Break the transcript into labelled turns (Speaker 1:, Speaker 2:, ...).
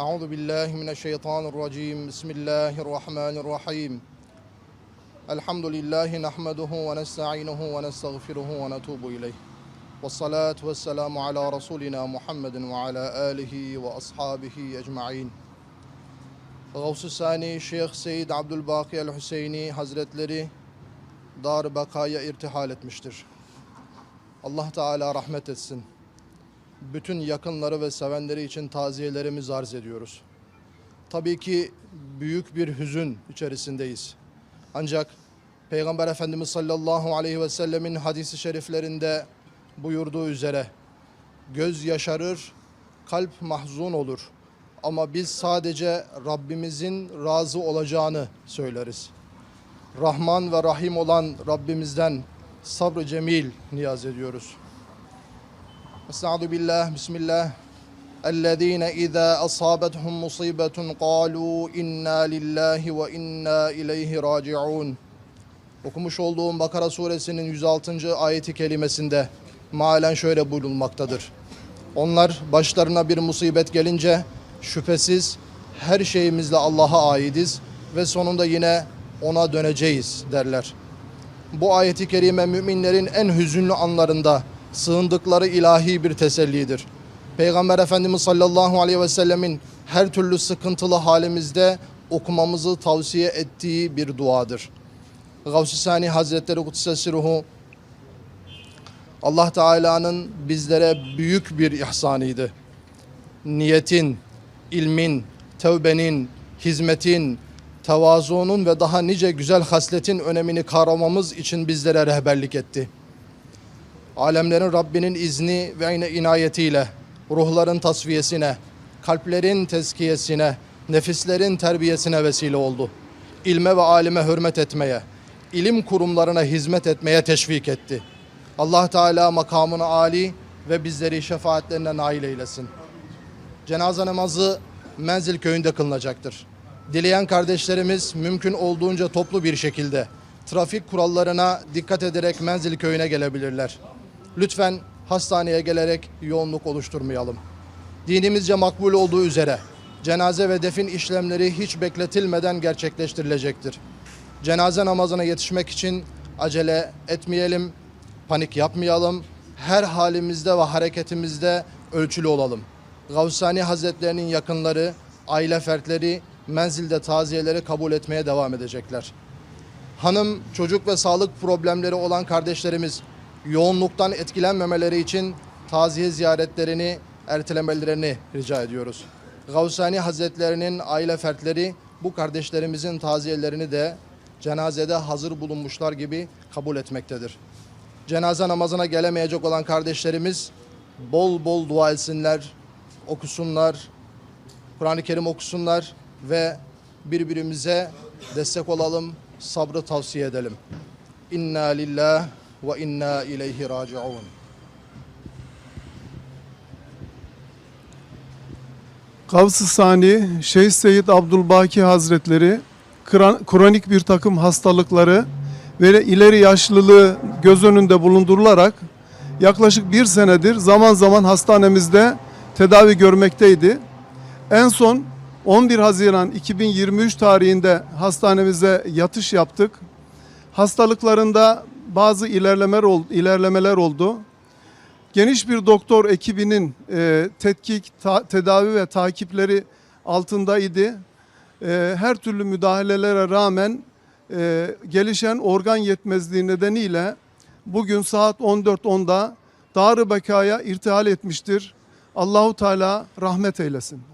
Speaker 1: أعوذ بالله من الشيطان الرجيم بسم الله الرحمن الرحيم الحمد لله نحمده ونستعينه ونستغفره ونتوب إليه والصلاة والسلام على رسولنا محمد وعلى آله وأصحابه أجمعين Gavs-ı Sani Şeyh Seyyid Abdülbaki el-Hüseyini Hazretleri Dar Bakaya irtihal etmiştir. Allah Teala rahmet etsin. Bütün yakınları ve sevenleri için taziyelerimizi arz ediyoruz. Tabii ki büyük bir hüzün içerisindeyiz. Ancak Peygamber Efendimiz sallallahu aleyhi ve sellemin hadisi şeriflerinde buyurduğu üzere göz yaşarır, kalp mahzun olur. Ama biz sadece Rabbimizin razı olacağını söyleriz. Rahman ve Rahim olan Rabbimizden sabrı cemil niyaz ediyoruz. Estaizu billah, bismillah. اَلَّذ۪ينَ اِذَا أَصَابَتْهُمْ مُصِيبَةٌ قَالُوا اِنَّا لِلّٰهِ وَاِنَّا اِلَيْهِ رَاجِعُونَ Okumuş olduğum Bakara suresinin 106. ayeti kelimesinde mealen şöyle buyurulmaktadır. Onlar başlarına bir musibet gelince şüphesiz her şeyimizle Allah'a aidiz ve sonunda yine ona döneceğiz derler. Bu ayeti kerime müminlerin en hüzünlü anlarında sığındıkları ilahi bir tesellidir. Peygamber Efendimiz sallallahu aleyhi ve sellemin her türlü sıkıntılı halimizde okumamızı tavsiye ettiği bir duadır. Gavs-ı Sani Hazretleri Kudsesi Ruhu Allah Teala'nın bizlere büyük bir ihsanıydı. Niyetin, ilmin, tevbenin, hizmetin, tevazuunun ve daha nice güzel hasletin önemini kavramamız için bizlere rehberlik etti. Alemlerin Rabbinin izni ve inayetiyle ruhların tasfiyesine, kalplerin tezkiyesine, nefislerin terbiyesine vesile oldu. İlme ve alime hürmet etmeye, ilim kurumlarına hizmet etmeye teşvik etti. Allah Teala makamını âli ve bizleri şefaatlerine nail eylesin. Cenaze namazı Menzil köyünde kılınacaktır. Dileyen kardeşlerimiz mümkün olduğunca toplu bir şekilde trafik kurallarına dikkat ederek Menzil köyüne gelebilirler. Lütfen hastaneye gelerek yoğunluk oluşturmayalım. Dinimizce makbul olduğu üzere cenaze ve defin işlemleri hiç bekletilmeden gerçekleştirilecektir. Cenaze namazına yetişmek için acele etmeyelim, panik yapmayalım. Her halimizde ve hareketimizde ölçülü olalım. Gavsani Hazretlerinin yakınları, aile fertleri menzilde taziyeleri kabul etmeye devam edecekler. Hanım, çocuk ve sağlık problemleri olan kardeşlerimiz yoğunluktan etkilenmemeleri için taziye ziyaretlerini ertelemelerini rica ediyoruz. Gavsani Hazretlerinin aile fertleri bu kardeşlerimizin taziyelerini de cenazede hazır bulunmuşlar gibi kabul etmektedir. Cenaze namazına gelemeyecek olan kardeşlerimiz bol bol dua etsinler, okusunlar, Kur'an-ı Kerim okusunlar ve birbirimize destek olalım, sabrı tavsiye edelim. İnna lillah ve inna ileyhi raciun.
Speaker 2: Gavs-ı Sani, Şeyh Seyyid Abdülbaki Hazretleri, kronik bir takım hastalıkları ve ileri yaşlılığı göz önünde bulundurularak yaklaşık bir senedir zaman zaman hastanemizde tedavi görmekteydi. En son 11 Haziran 2023 tarihinde hastanemize yatış yaptık. Hastalıklarında bazı ilerlemeler oldu. Ilerlemeler oldu. Geniş bir doktor ekibinin e, tetkik, ta- tedavi ve takipleri altındaydı. E, her türlü müdahalelere rağmen e, gelişen organ yetmezliği nedeniyle bugün saat 14.10'da Dar-ı Beka'ya irtihal etmiştir. Allahu Teala rahmet eylesin.